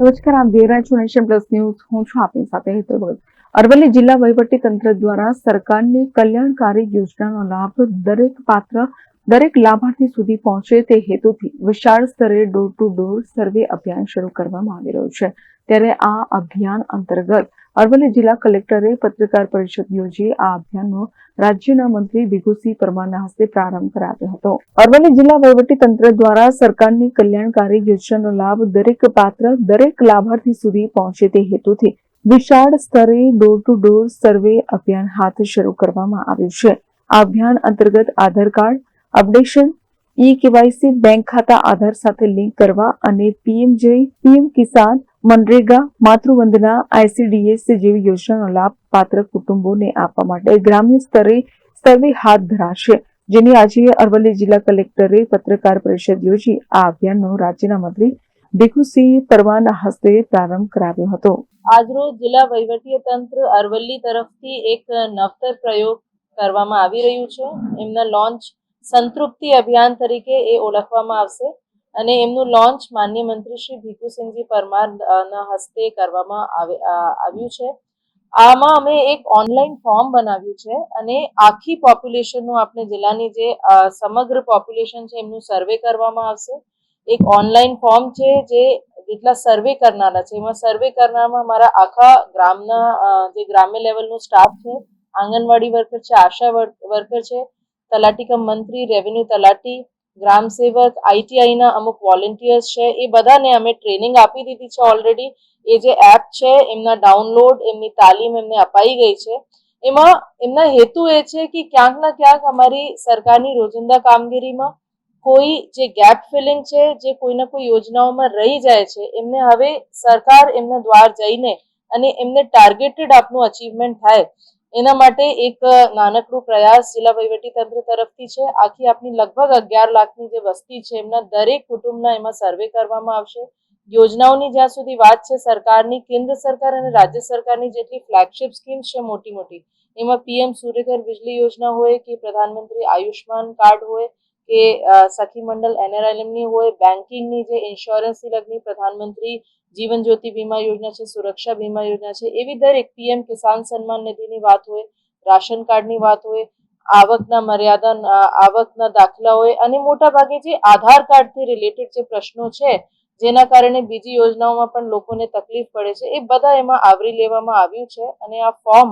નમસ્કાર આપ જોઈ રહ્યા છો નેશન પ્લસ ન્યૂઝ. હું છું આપની સાથે હેતલ ભગત. અરવલ્લી જિલ્લા વહીવટી તંત્ર દ્વારા સરકારની કલ્યાણકારી યોજનાનો લાભ દરેક પાત્ર, દરેક લાભાર્થી સુધી પહોંચે તે હેતુથી વિશાળ સ્તરે ડોર ટુ ડોર સર્વે અભિયાન શરૂ કરવામાં આવી રહ્યું છે. ત્યારે આ અભિયાન અંતર્ગત અરવલ્લી જિલ્લા કલેક્ટરે પત્રકાર પરિષદ યોજી આ અભિયાનનો રાજ્યના મંત્રી ભીખુસિંહ પરમારના હસ્તે પ્રારંભ કરાવ્યો હતો. અરવલ્લી જિલ્લા વહીવટી તંત્ર દ્વારા સરકારની કલ્યાણકારી યોજનાનો લાભ દરેક પાત્ર, દરેક લાભાર્થી સુધી પહોંચે તે હેતુથી વિશાળ સ્તરે ડોર ટુ ડોર સર્વે અભિયાન હાથ શરૂ કરવામાં આવ્યું છે. આ અભિયાન અંતર્ગત Aadhaar card, updation, e KYC, bank ખાતા આધાર સાથે લિંક કરવા અને PM Jay PM Kisan MNREGA Matruvandana ICDS જેવી યોજનાનો લાભ પાત્ર કુટુંબોને આપવા માટે ગ્રામ્ય સ્તરે સર્વે હાથ ધરાશે. જેની આજે અરવલ્લી જિલ્લા કલેક્ટરે પત્રકાર પરિષદ યોજી આ અભિયાનનો રાજ્યના મંત્રી ભીખુસિંહ પરમારના હસ્તે પ્રારંભ કરાવ્યો હતો. આજરોજ જિલ્લા વહીવટી તંત્ર અરવલ્લી તરફથી એક નવતર પ્રયોગ કરવામાં આવી રહ્યું છે. એમના લોન્ચ સંતૃપ્તિ અભિયાન તરીકે એ ઓળખવામાં આવશે. અને એમનું લોન્ચ માન્ય મંત્રી શ્રી ભીખુસિંહજી પરમાર ના હસ્તે કરવામાં આવે આવ્યું છે. આમાં અમે એક ઓનલાઈન ફોર્મ બનાવ્યું છે અને આખી પોપ્યુલેશનનું આપણે જિલ્લાની જે સમગ્ર પોપ્યુલેશન છે એમનું સર્વે કરવામાં આવશે. એક ઓનલાઈન ફોર્મ છે જે જેટલા સર્વે કરનારા છે. એમાં સર્વે કરનારમાં મારા આખા ગ્રામના જે ગ્રામ્ય લેવલનું સ્ટાફ છે, આંગણવાડી વર્કર છે, આશા વર્કર છે, તલાટી કમ મંત્રી રેવન્યુ તલાટી ગ્રામ સેવક આઈટીઆઈના અમુક વોલેન્ટિયર્સ છે, એ બધાને અમે ટ્રેનિંગ આપી દીધી છે ઓલરેડી એ જે એપ છે, એમના ડાઉનલોડ એમની તાલીમ એમને અપાઈ ગઈ છે. એમાં, એમના હેતુ એ છે કે ક્યાંક ના ક્યાંક અમારી સરકારની રોજિંદા કામગીરીમાં કોઈ જે ગેપ ફિલિંગ છે, જે કોઈના કોઈ યોજનાઓમાં રહી જાય છે, એમને હવે સરકાર એમના દ્વાર જઈને અને એમને ટાર્ગેટેડ આપનું અચીવમેન્ટ થાય. એના માટે એક નાનકડું પ્રયાસ જિલ્લા તંત્ર તરફથી છે. આખી આપની લગભગ અગિયાર લાખની જે વસ્તી છે, એમના દરેક કુટુંબના એમાં સર્વે કરવામાં આવશે. યોજનાઓની જ્યાં સુધી વાત છે, સરકારની, કેન્દ્ર સરકાર અને રાજ્ય સરકારની જેટલી ફ્લેગશિપ સ્કીમ છે મોટી મોટી એમાં પીએમ સૂર્યઘર વીજળી યોજના હોય કે પ્રધાનમંત્રી આયુષ્માન કાર્ડ હોય કે સખી મંડળ એનઆરએલએમની હોય બેન્કિંગની જે ઇન્સ્યોરન્સથી લગની પ્રધાનમંત્રી જીવન જ્યોતિ વીમા યોજના છે, સુરક્ષા વીમા યોજના છે, એવી દરેક પીએમ કિસાન સન્માન નિધિની વાત હોય, રાશન કાર્ડની વાત હોય, આવકના મર્યાદા આવકના દાખલા હોય અને મોટા ભાગે જે આધાર કાર્ડથી રિલેટેડ જે પ્રશ્નો છે, જેના કારણે બીજી યોજનાઓમાં પણ લોકોને તકલીફ પડે છે, એ બધા એમાં આવરી લેવામાં આવ્યું છે અને આ ફોર્મ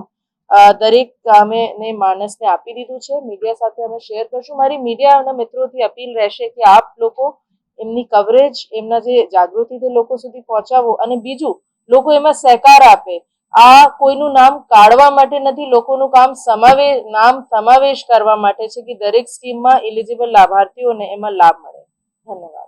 દરેક કામે ને માણસને આપી દીધું છે. મીડિયા સાથે અમે શેર કરશું. મારી મીડિયાના મિત્રોથી અપીલ રહેશે કે આપ લોકો એમની કવરેજ એમના જે જાગૃતિ તે લોકો સુધી પહોંચાવો. અને બીજું, લોકો એમાં સહકાર આપે. આ કોઈનું નામ કાઢવા માટે નથી, લોકોનું કામ સમાવે, નામ સમાવેશ કરવા માટે છે કે દરેક સ્કીમમાં એલિજિબલ લાભાર્થીઓને એમાં લાભ મળે. ધન્યવાદ.